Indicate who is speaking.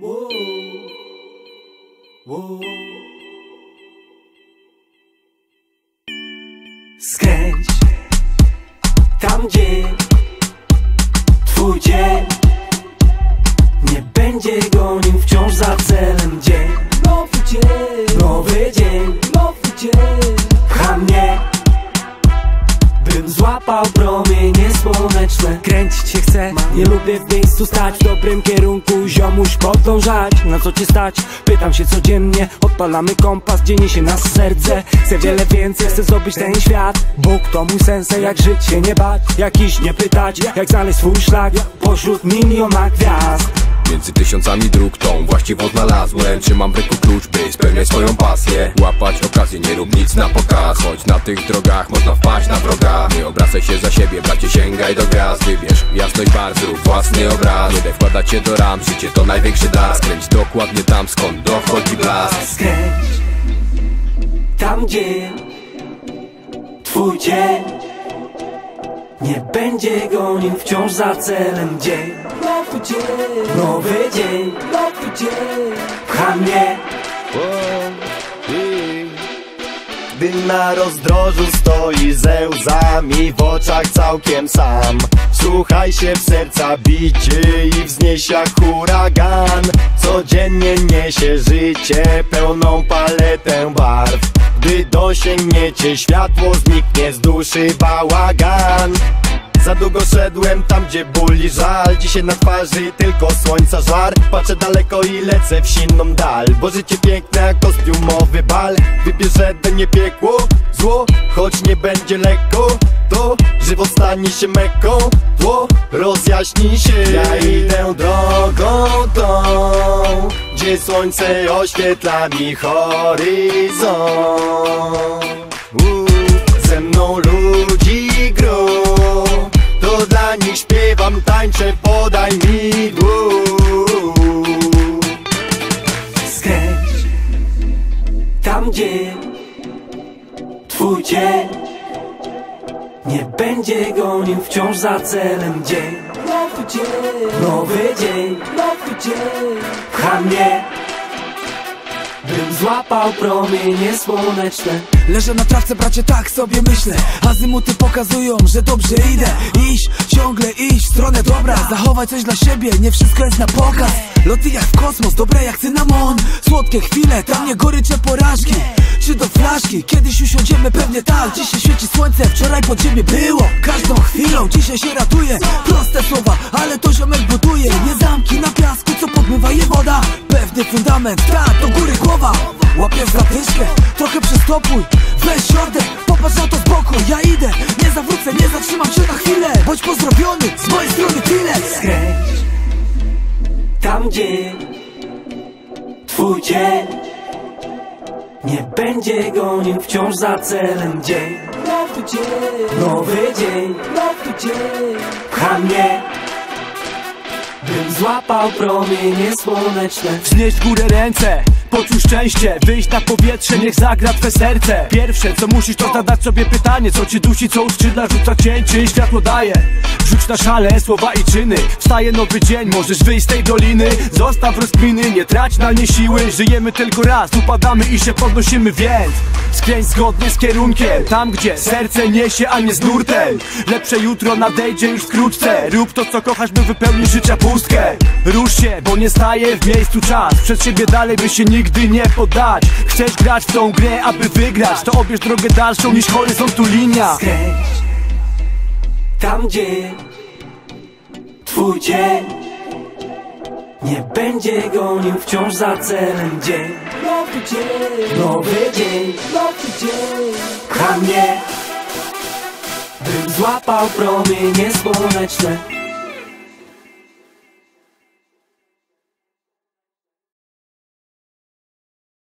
Speaker 1: Whoa. Whoa. Skręć tam, gdzie twój dzień nie będzie gonił wciąż za celem dzień. Bym złapał promienie słoneczne. Kręcić się chcę, nie lubię w miejscu stać, w dobrym kierunku ziomuś podążać. Na co cię stać? Pytam się codziennie, odpalamy kompas, gdzie niesie nas serce. Chcę wiele więcej, chcę zdobyć ten świat. Bóg to mój sens, jak żyć się nie bać, jak iść nie pytać, jak znaleźć swój szlak pośród miliona gwiazd.
Speaker 2: Między tysiącami dróg tą właściwą znalazłem. Trzymam w ręku klucz, by spełniać swoją pasję. Łapać okazję, nie rób nic na pokaz. Choć na tych drogach można wpaść na wroga. Nie obracaj się za siebie, bracie sięgaj do gwiazd. Wybierz jasność barw, zrób własny obraz. Nie daj wkładać się do ram, życie to największy dar. Skręć dokładnie tam, skąd dochodzi blask.
Speaker 1: Skręć tam, gdzie twój dzień nie będzie gonił wciąż za celem dzień.
Speaker 3: Nowy dzień,
Speaker 1: Nowy dzień
Speaker 3: nowy dzień
Speaker 4: Gdy na rozdrożu stoi ze łzami w oczach całkiem sam. Słuchaj się w serca bicie i wznieś jak huragan. Codziennie niesie życie pełną paletę barw. Gdy dosięgniecie światło zniknie z duszy bałagan za długo szedłem tam, gdzie ból i żal Dzisiaj na twarzy tylko słońca żar. Patrzę daleko i lecę w sinną dal. Bo życie piękne jak kostiumowy bal. Wybierze nie piekło, zło. Choć nie będzie lekko To żywot stanie się mekką Tło rozjaśni się. Ja idę drogą tą Gdzie słońce oświetla mi horyzont. Ze mną
Speaker 1: twój dzień nie będzie gonił wciąż za celem dzień.
Speaker 3: Nowy dzień,
Speaker 1: pcha mnie, bym złapał promienie słoneczne.
Speaker 3: Leżę na trawce, bracie, tak sobie myślę. Azymuty pokazują, że dobrze idę. Iść, ciągle iść w stronę dobra. Zachować coś dla siebie, nie wszystko jest na pokaz. Loty jak w kosmos, dobre jak cynamon. Słodkie chwile, tam nie gorycze porażki Czy do flaszki, kiedyś usiądziemy pewnie tak. Dzisiaj świeci słońce, wczoraj pod ziemię było. Każdą chwilą, dzisiaj się ratuje. Proste słowa, ale to ziomek buduje. Nie zamki na piasku, co podmywa je woda. Pewny fundament, tak, do góry głowa. Łapiesz zatyczkę, trochę przystopuj Weź środek, popatrz na to z boku. Ja idę, nie zawrócę, nie zatrzymam się na chwilę. Bądź pozdrowiony, z mojej strony tyle.
Speaker 1: Skręć tam, gdzie twój dzień nie będzie gonił wciąż za celem dzień.
Speaker 3: Nowy dzień,
Speaker 1: Nowy dzień
Speaker 3: nowy dzień
Speaker 1: pcha mnie, bym złapał promienie słoneczne.
Speaker 5: Wznieść górę ręce, poczuj szczęście Wyjść na powietrze, niech zagra twe serce Pierwsze co musisz to zadać sobie pytanie Co ci dusi, co uskrzydla, rzuca cień Czy światło daje? Na szale słowa i czyny. Wstaje nowy dzień, możesz wyjść z tej doliny. Zostaw rozkminy, nie trać na nie siły. Żyjemy tylko raz, upadamy i się podnosimy Więc skręć zgodnie z kierunkiem. Tam gdzie serce niesie, a nie z nurtem. Lepsze jutro nadejdzie już wkrótce. Rób to co kochasz, by wypełnić życia pustkę. Rusz się, bo nie staje w miejscu czas. Przed siebie dalej, by się nigdy nie poddać Chcesz grać w tą grę, aby wygrać. To obierz drogę dalszą niż horyzontu linia.
Speaker 1: Skręć tam, gdzie twój dzień nie będzie gonił wciąż za celem dzień.
Speaker 3: Nowy dzień,
Speaker 1: Nowy dzień
Speaker 3: nowy dzień
Speaker 1: bym złapał promienie słoneczne.